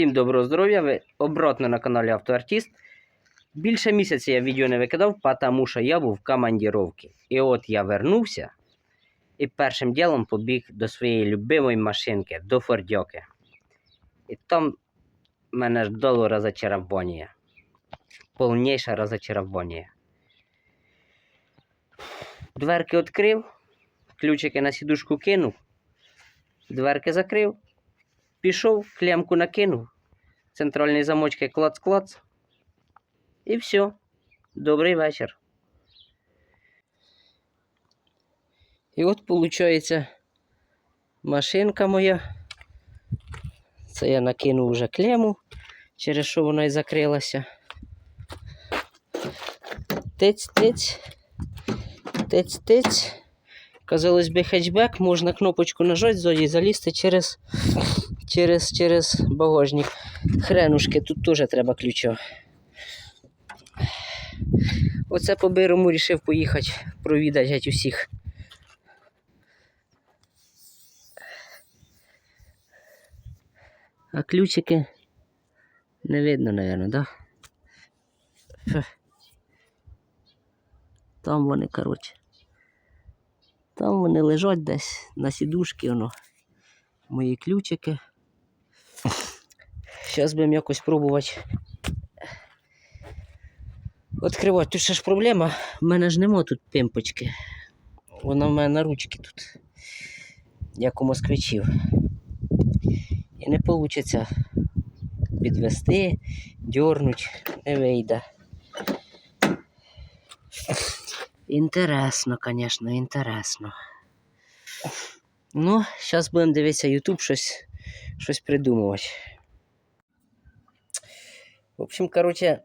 Всім доброго здоров'я! Ви обратно на каналі Автоартіст. Більше місяця я відео не викидав, тому що я був в командіровці. І от я вернувся і першим ділом побіг до своєї любимої машинки, до Фордьоки. І там мене ждало розочарування. Повніше розочарування. Дверки відкрив, ключики на сідушку кинув, дверки закрив. Пішов, клемку накинув, центральні замочки клац-клац. І все. Добрий вечір. І от виходить машинка моя. Це я накинув вже клему, через що вона і закрилася. Тиць-тиць. Тиць-тиць. Казалось би, хетчбек, можна кнопочку нажати ззаді залізти через через, через багажник. Хренушки, тут теж треба ключа. Оце по бирому рішив поїхати провідати геть усіх. А ключики не видно, мабуть, да? Там вони, коротше. Там вони лежать десь на сідушці, воно. Мої ключики. Зараз будемо якось пробувати. Відкривати. Тут ще ж проблема. В мене ж нема тут пимпочки. Вона в мене на ручці тут. Як у москвичів. І не вийде підвести, дьорнуть, не вийде. Інтересно, звісно, інтересно. Ну, зараз будемо дивитися YouTube, щось, щось придумувати. В общем, короче,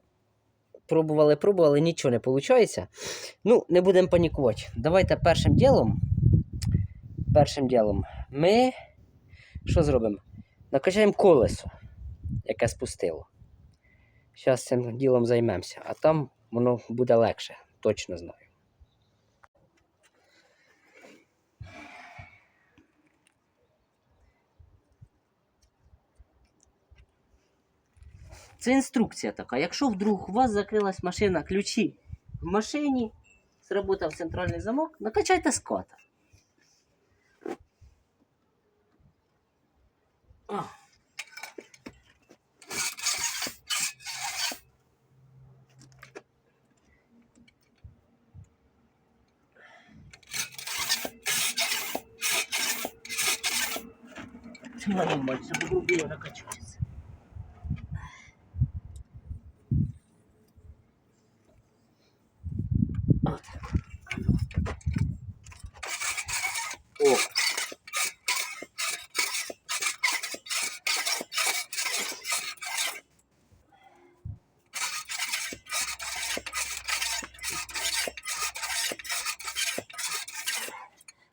пробували, пробували, нічого не виходить. Ну, не будемо панікувати. Давайте першим ділом. Першим ділом ми що зробимо? Накачаємо колесо, яке спустило. Зараз цим ділом займемося, а там воно буде легше, точно знаю. Це інструкція така. Якщо вдруг у вас закрилась машина, ключі в машині, сработав центральний замок, накачайте скота. О. Чому мальчик, грубіє накачується? О.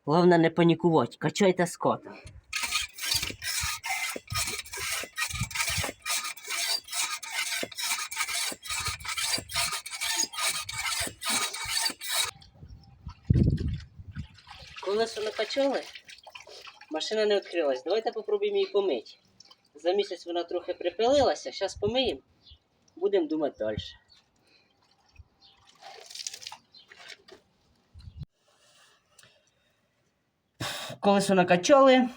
Головне не панікувати, качайте скота. Колесо машина не відкрилась. Давайте попробуємо її помити. За місяць вона трохи припилилася, зараз помиємо, будемо думати далі. Колесо накачали,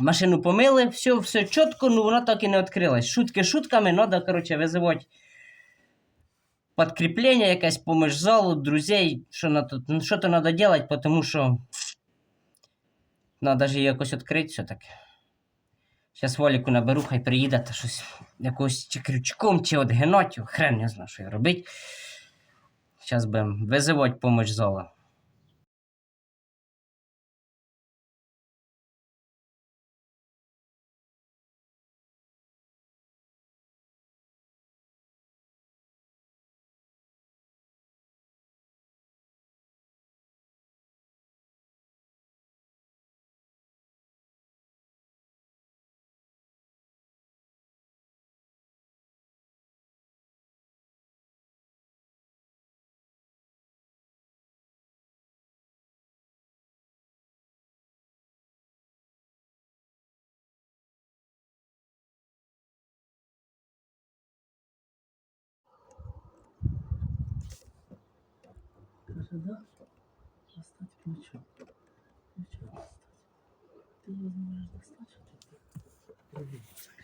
машину помили, все, все чітко, ну вона так і не відкрилась. Шутки шутками, треба, коротше, визивати подкріплення якесь поміж залу, друзей, що на що то треба робити, тому що ж її якось відкрити все-таки. Зараз Воліку наберу, хай приїде та щось якось чи крючком, чи от генотю, хрен не знаю, що й робити. Зараз будемо визивати поміж зала. Да? Достать ключом. Ключом достать. Ты его можешь достать, Вот ты?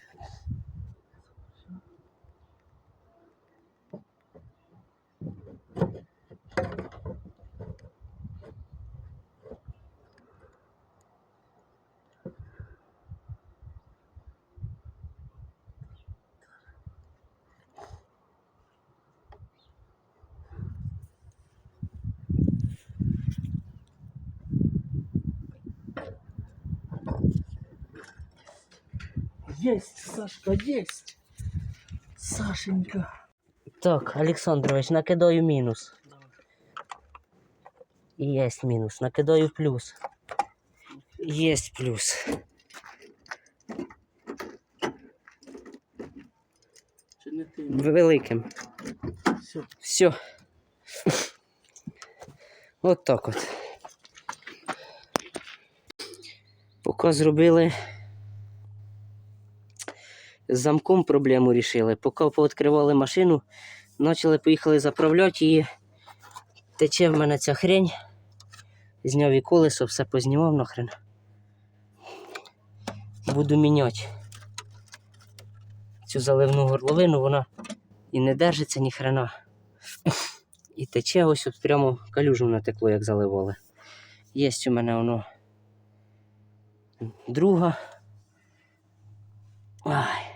Есть, Сашка, есть. Сашенька. Так, Олександрович, накидаю мінус. І єсть мінус. Накидаю плюс. Єсть плюс. Чи не ти? Великим. Все. Все. От так от. Поки зробили. З замком проблему рішили. Поки пооткривали машину, почали поїхали заправляти її. Тече в мене ця хрень. Зняв і колесо, все познімав нахрен. Буду міняти. Цю заливну горловину, вона і не держиться ні хрена. І тече ось от прямо калюжу натекло, як заливали. Є у мене воно друга. Ай.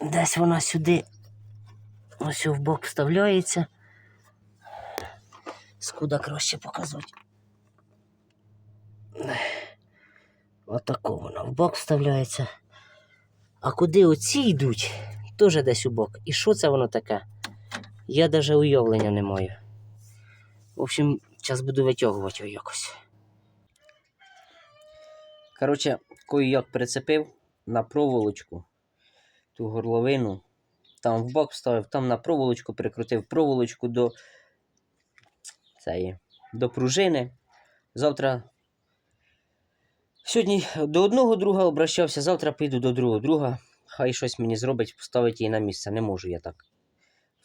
Десь вона сюди ось в бок вставляється. Скуда краще показати. Отако вона в бок вставляється. А куди оці йдуть, теж десь у бок. І що це воно таке? Я навіть уявлення не маю. В общем, зараз буду витягувати його якось. Коротше, кою як прицепив на проволочку ту горловину. Там в бок вставив, там на проволочку прикрутив проволочку до цієї, до пружини. Завтра. Сьогодні до одного друга обращався, завтра піду до другого друга. Хай щось мені зробить, поставить її на місце. Не можу я так.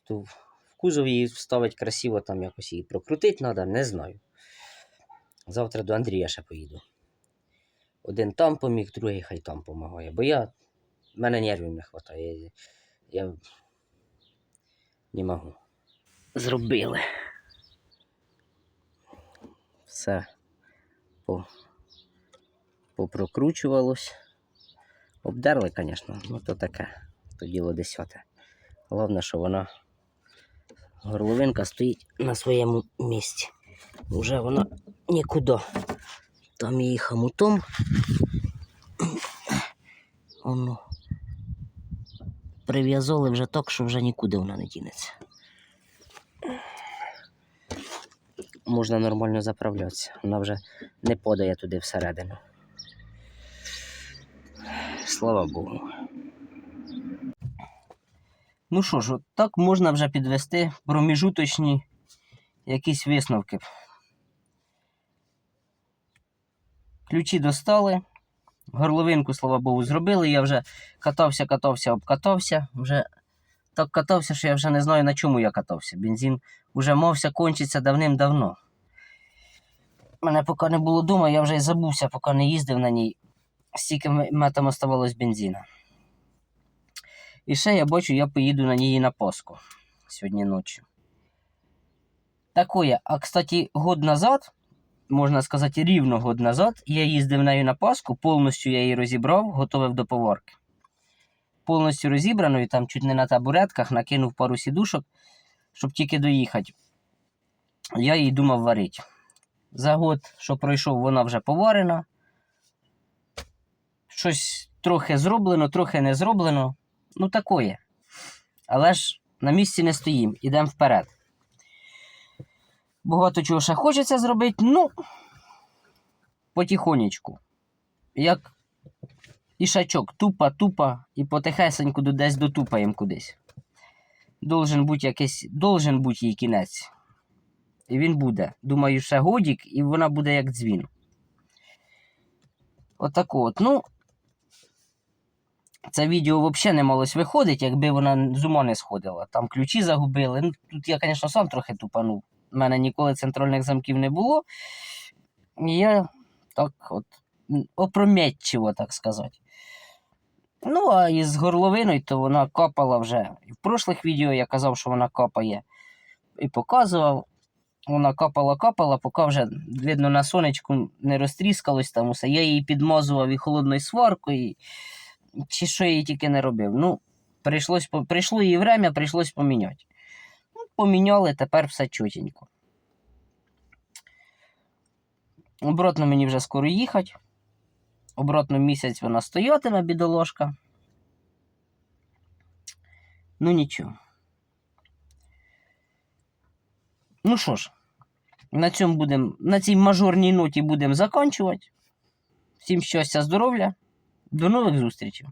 Ту, в кузов її вставить красиво, там якось її прокрутити треба, не знаю. Завтра до Андрія ще поїду. Один там поміг, другий хай там допомагає. Бо я. Мене нервів не вистачає. Я, не можу. Зробили. Все по, попрокручувалось. Обдерли, звісно, ну то таке, то діло десяте. Головне, що вона горловинка стоїть на своєму місці. Уже вона нікуди. Там її хамутом. Воно. Прив'язали вже так, що вже нікуди вона не дінеться. Можна нормально заправлятися. Вона вже не подає туди всередину. Слава Богу. Ну що ж, от так можна вже підвести проміжуточні якісь висновки. Ключі достали. Горловинку, слава Богу, зробили. Я вже катався, катався, обкатався. Вже так катався, що я вже не знаю, на чому я катався. Бензин вже мався кончиться давним-давно. Мене поки не було вдома, я вже й забувся, поки не їздив на ній. Стільки м- мене там оставалось бензина. І ще я бачу, я поїду на ній на Пасху сьогодні ночі. Такое. А кстати, год назад, можна сказати, рівно год назад, я їздив нею на Пасху, повністю я її розібрав, готовив до поворки. Повністю розібраною, там чуть не на табуретках, накинув пару сідушок, щоб тільки доїхати. Я її думав варити. За год, що пройшов, вона вже поварена. Щось трохи зроблено, трохи не зроблено. Ну, такое. Але ж на місці не стоїм, ідемо вперед. Багато чого ще хочеться зробити, ну, потихонечку. Як ішачок, тупа, тупа, і потихесеньку десь дотупаємо кудись. Должен бути якийсь, должен бути їй кінець. І він буде. Думаю, ще годік, і вона буде як дзвін. Отако от. Ну, це відео взагалі не малось виходить, якби вона з ума не сходила. Там ключі загубили. Ну, тут я, звісно, сам трохи тупанув. У мене ніколи центральних замків не було. І я так от опрометчиво, так сказати. Ну, а із горловиною, то вона капала вже. І в прошлих відео я казав, що вона капає. І показував. Вона капала, капала, поки вже, видно, на сонечку не розтріскалось там усе. Я її підмазував і холодною сваркою, і... чи що я їй тільки не робив. Ну, прийшлось, прийшло її время, прийшлось поміняти. Поміняли, тепер все чотенько. Обратно мені вже скоро їхати. Обратно місяць вона стоятиме, бідоложка. Ну нічого. Ну що ж, на цьому будемо, на цій мажорній ноті будемо закінчувати. Всім щастя, здоров'я. До нових зустрічей.